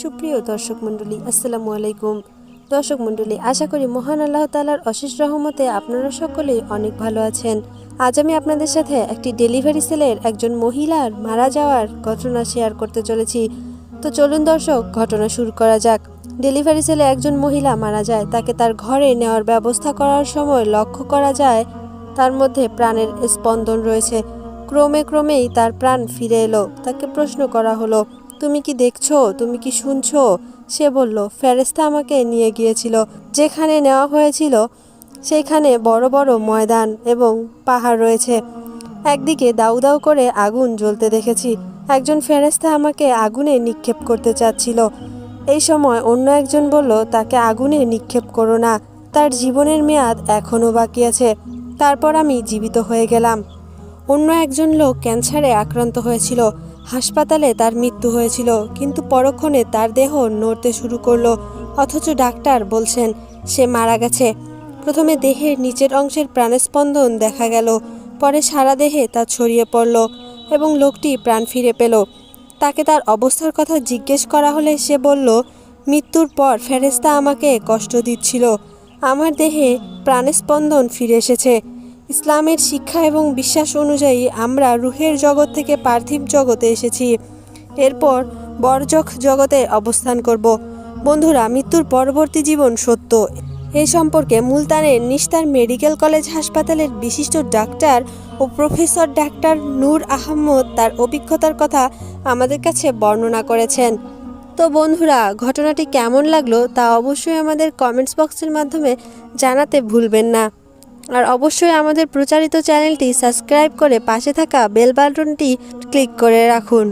সুপ্রিয় দর্শক মণ্ডলী, আসসালামু আলাইকুম। দর্শক মণ্ডলী, আশা করি মহান আল্লাহ তালার অশেষ রহমতে আপনারা সকলেই অনেক ভালো আছেন। আজ আমি আপনাদের সাথে একটি ডেলিভারি সেলের একজন মহিলার মারা যাওয়ার ঘটনা শেয়ার করতে চলেছি। তো চলুন দর্শক, ঘটনা শুরু করা যাক। ডেলিভারি সেলে একজন মহিলা মারা যায়, তাকে তার ঘরে নেওয়ার ব্যবস্থা করার সময় লক্ষ্য করা যায়, তার মধ্যে প্রাণের স্পন্দন রয়েছে। ক্রমে ক্রমেই তার প্রাণ ফিরে এলো, তাকে প্রশ্ন করা হলো তুমি কি দেখছ? তুমি কি শুনছো? সে বলল ফেরেস্তা আমাকে নিয়ে গিয়েছিল, যেখানে নেওয়া হয়েছিল সেইখানে বড় বড় ময়দান এবং পাহাড় রয়েছে। একদিকে দাউ দাউ করে আগুন জ্বলতে দেখেছি। একজন ফেরেস্তা আমাকে আগুনে নিক্ষেপ করতে চাচ্ছিল। এই সময় অন্য একজন বলল, তাকে আগুনে নিক্ষেপ করো না। তার জীবনের মেয়াদ এখনও বাকি আছে। তারপর আমি জীবিত হয়ে গেলাম। অন্য একজন লোক ক্যান্সারে আক্রান্ত হয়েছিল। হাসপাতালে তার মৃত্যু হয়েছিল, কিন্তু পরক্ষণে তার দেহ নড়তে শুরু করল। অথচ ডাক্তার বলছেন, সে মারা গেছে। প্রথমে দেহের নিচের অংশের প্রাণস্পন্দন দেখা গেল, পরে সারা দেহে তা ছড়িয়ে পড়ল এবং লোকটি প্রাণ ফিরে পেল। তাকে তার অবস্থার কথা জিজ্ঞেস করা হলে সে বলল, মৃত্যুর পর ফেরেস্তা আমাকে কষ্ট দিচ্ছিল। আমার দেহে প্রাণস্পন্দন ফিরে এসেছে। ইসলামের শিক্ষা এবং বিশ্বাস অনুযায়ী আমরা রুহের জগৎ থেকে পার্থিব জগতে এসেছি। এরপর বরজখ জগতে অবস্থান করব। বন্ধুরা, মৃত্যুর পরবর্তী জীবন সত্য। এই সম্পর্কে মুলতানের নিস্তার মেডিকেল কলেজ হাসপাতালের বিশিষ্ট ডাক্তার ও প্রফেসর ডাক্তার নূর আহমদ তার অভিজ্ঞতার কথা আমাদের কাছে বর্ণনা করেছেন। তো বন্ধুরা, ঘটনাটি কেমন লাগল তা অবশ্যই আমাদের কমেন্টস বক্সের মাধ্যমে জানাতে ভুলবেন না। আর অবশ্যই আমাদের প্রচারিত চ্যানেলটি সাবস্ক্রাইব করে পাশে থাকা বেল বাটনটি ক্লিক করে রাখুন।